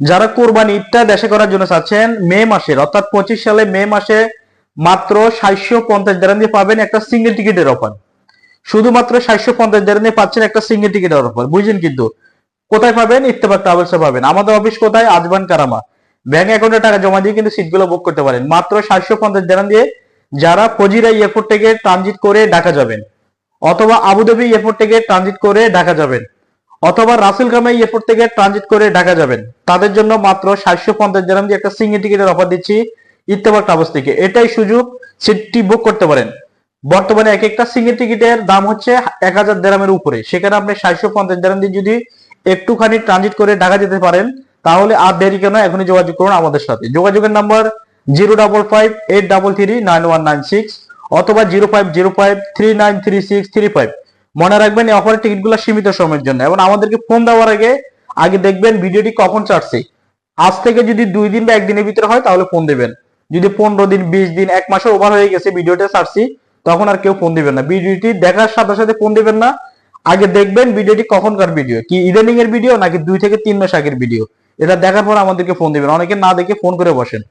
যারা কোরবানি ঈদটা দেশে করার জন্য চাচ্ছেন, মে মাসের, অর্থাৎ পঁচিশ সালে মে মাসে মাত্র সাতশো পঞ্চাশ দেরান দিয়ে পাবেন একটা সিঙ্গেল টিকিটের অফার শুধুমাত্র সাতশো পঞ্চাশ দেরান দিয়ে পাচ্ছেন একটা সিঙ্গেল টিকিটের অফার বুঝলেন কিন্তু? কোথায় পাবেন? ইত্তেফাক ট্রাভেলসে পাবেন। আমাদের অফিস কোথায়? আজবান কারামা। ব্যাংক অ্যাকাউন্টে টাকা জমা দিয়ে কিন্তু সিটগুলো বুক করতে পারেন। মাত্র সাতশো পঞ্চাশ দেরান দিয়ে যারা ফজিরা এয়ারপোর্ট থেকে ট্রানজিট করে ঢাকা যাবেন, অথবা আবুধাবি এয়ারপোর্ট থেকে ট্রানজিট করে ঢাকা যাবেন। অথবা রাসেল গ্রামে এয়ারপোর্ট থেকে ট্রানজিট করে ঢাকা যাবেন। তাদের জন্য মাত্র সাতশো পঞ্চাশ জানাম দিয়ে একটা সিঙ্গেল টিকিটের অফার দিচ্ছি ইত্তেফাক ট্রাভেলস থেকে। এটাই সুযোগ সিটটি বুক করতে পারেন। বর্তমানে এক একটা সিঙ্গেল টিকিটের দাম হচ্ছে এক হাজার দেরামের উপরে। সেখানে আপনি সাতশো পঞ্চাশ দেরাম দিয়ে যদি একটুখানি ট্রানজিট করে ঢাকা যেতে পারেন, তাহলে আর দেরি কেন, এখনই যোগাযোগ করুন আমাদের সাথে। যোগাযোগের number zero double five eight double three nine one nine six অথবা zero five zero five three nine three six three five মনে রাখবেন এই অফারের টিকিটগুলো সীমিত সময়ের জন্য। এবং আমাদেরকে ফোন দেওয়ার আগে আগে দেখবেন ভিডিওটি কখন ছাড়ছে। আজ থেকে যদি দুই দিন বা একদিনের ভিতরে হয়, তাহলে ফোন দেবেন। যদি পনেরো দিন, বিশ দিন, এক মাসের ওভার হয়ে গেছে ভিডিওটা ছাড়ছি, তখন আর কেউ ফোন দিবেন না। ভিডিওটি দেখার সাথে সাথে ফোন দিবেন না। আগে দেখবেন ভিডিওটি কখনকার ভিডিও কি ইদানিং এর ভিডিও নাকি দুই থেকে তিন মাস আগের ভিডিও এটা দেখার পর আমাদেরকে ফোন দিবেন। অনেকে না দেখে ফোন করে বসেন।